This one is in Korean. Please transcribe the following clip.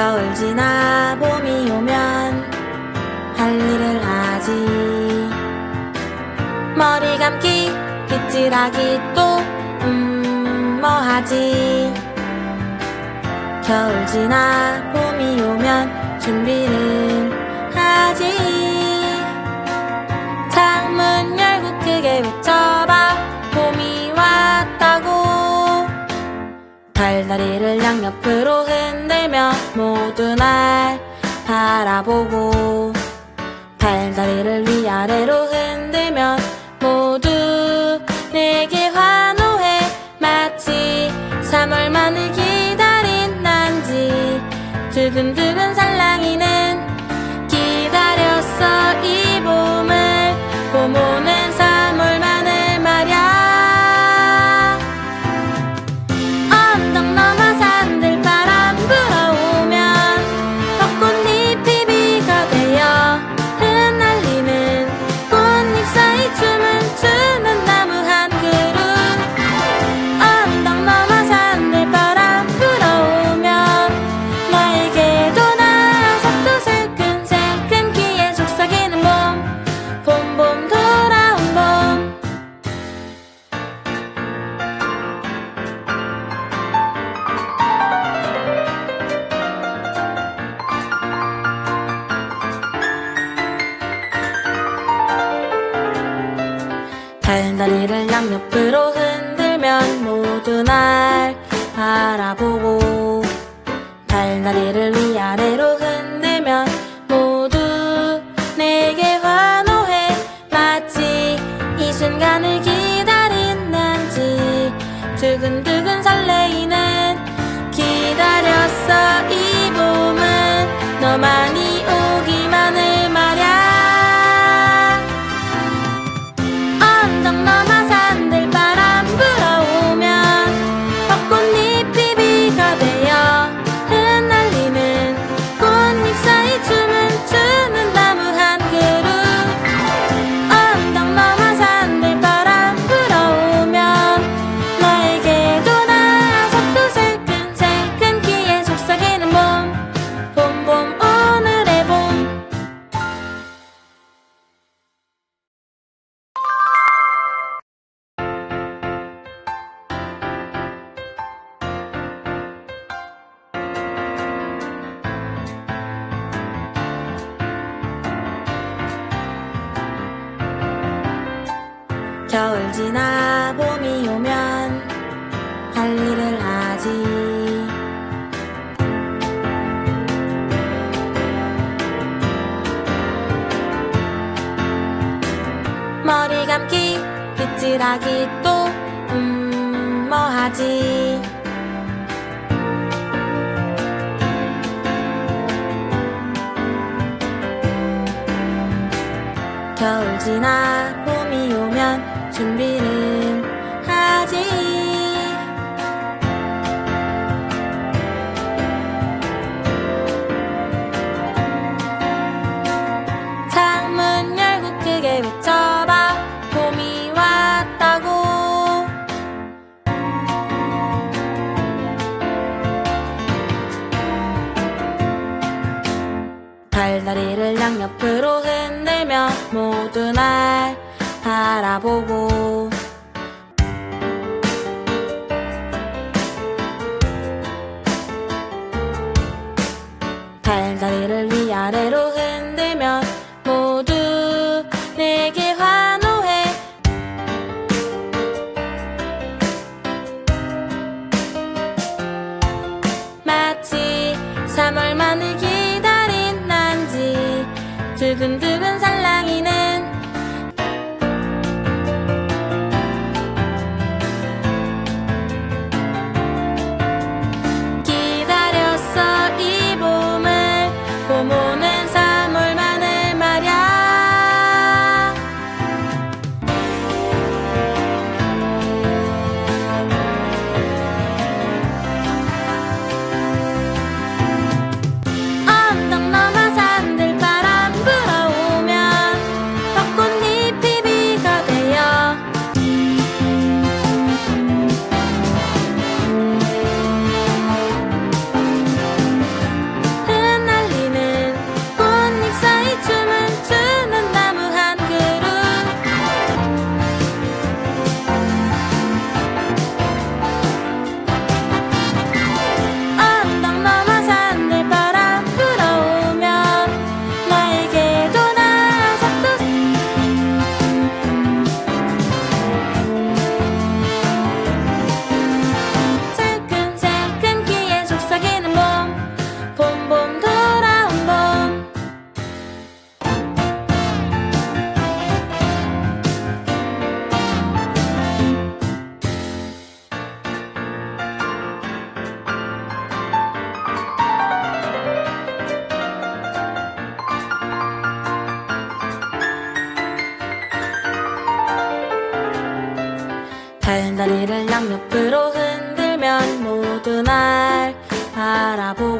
겨울 지나 봄이 오면 할 일을 하지. 머리 감기 빗질하기 또 음 뭐하지? 겨울 지나 봄이 오면 준비를 다리를 양옆으로 흔들며 모두 날 바라보고 발다리를 위아래로 흔들며 ನನ್ನ ನೆರಳು 겨울 지나 봄이 오면 할 일을 하지. 머리 감기 빗질하기 또 음 뭐하지? 겨울 지나 봄이 오면 준비는 하지. 창문 열고 크게 외쳐봐. 봄이 왔다고. 달다리를 양옆으로 흔들며 모두 날 바라보고 흔들면 모두 날 알아보고